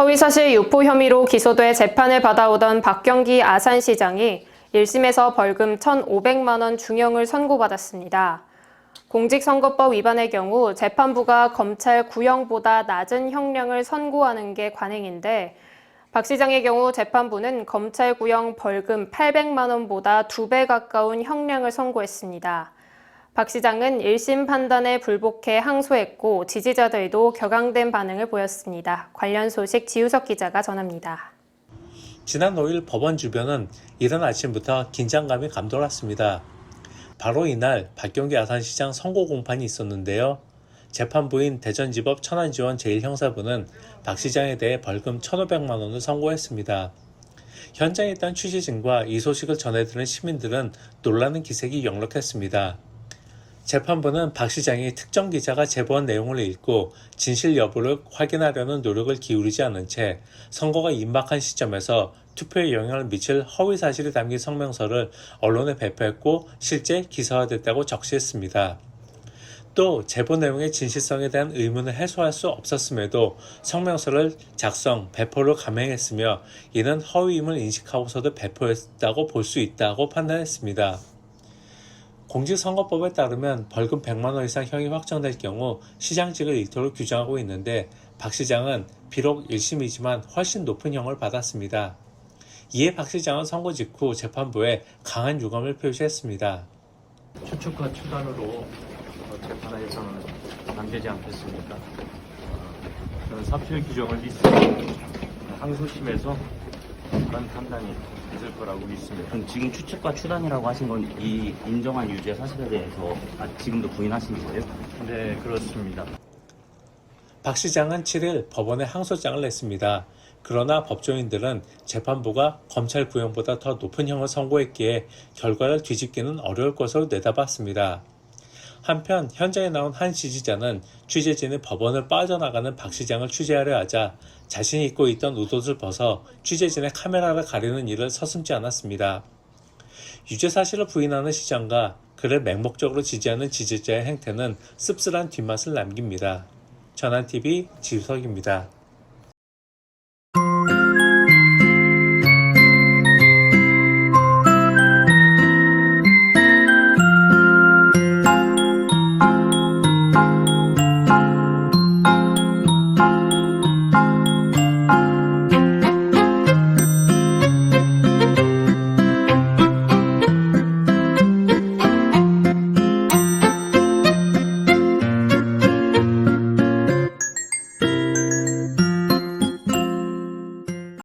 허위사실 유포 혐의로 기소돼 재판을 받아오던 박경기 아산시장이 1심에서 벌금 1,500만 원 중형을 선고받았습니다. 공직선거법 위반의 경우 재판부가 검찰 구형보다 낮은 형량을 선고하는 게 관행인데 박 시장의 경우 재판부는 검찰 구형 벌금 800만 원보다 2배 가까운 형량을 선고했습니다. 박 시장은 1심 판단에 불복해 항소했고 지지자들도 격앙된 반응을 보였습니다. 관련 소식 지우석 기자가 전합니다. 지난 5일 법원 주변은 이른 아침부터 긴장감이 감돌았습니다. 바로 이날 박경기 아산시장 선고 공판이 있었는데요. 재판부인 대전지법 천안지원 제1형사부는 박 시장에 대해 벌금 1,500만 원을 선고했습니다. 현장에 있던 취재진과 이 소식을 전해들은 시민들은 놀라는 기색이 역력했습니다. 재판부는 박 시장이 특정 기자가 제보한 내용을 읽고 진실 여부를 확인하려는 노력을 기울이지 않은 채 선거가 임박한 시점에서 투표에 영향을 미칠 허위 사실이 담긴 성명서를 언론에 배포했고 실제 기사화됐다고 적시했습니다. 또 제보 내용의 진실성에 대한 의문을 해소할 수 없었음에도 성명서를 작성, 배포를 감행했으며 이는 허위임을 인식하고서도 배포했다고 볼 수 있다고 판단했습니다. 공직선거법에 따르면 벌금 100만 원 이상 형이 확정될 경우 시장직을 잃도록 규정하고 있는데 박 시장은 비록 1심이지만 훨씬 높은 형을 받았습니다. 이에 박 시장은 선고 직후 재판부에 강한 유감을 표시했습니다. 추측과 추단으로 어, 재판에서는 안 되지 않겠습니까? 어, 저는 사표 규정을 믿습니다. 항소심에서 그런 판단이 있을 거라고 믿습니다. 그럼 지금 추측과 추단이라고 하신 건 이 인정한 유죄 사실에 대해서 아, 지금도 부인하시는 거예요? 네, 그렇습니다. 박 시장은 7일 법원에 항소장을 냈습니다. 그러나 법조인들은 재판부가 검찰 구형보다 더 높은 형을 선고했기에 결과를 뒤집기는 어려울 것으로 내다봤습니다. 한편 현장에 나온 한 지지자는 취재진이 법원을 빠져나가는 박 시장을 취재하려 하자 자신이 입고 있던 웃옷을 벗어 취재진의 카메라를 가리는 일을 서슴지 않았습니다. 유죄 사실을 부인하는 시장과 그를 맹목적으로 지지하는 지지자의 행태는 씁쓸한 뒷맛을 남깁니다. 전환TV 지우석입니다.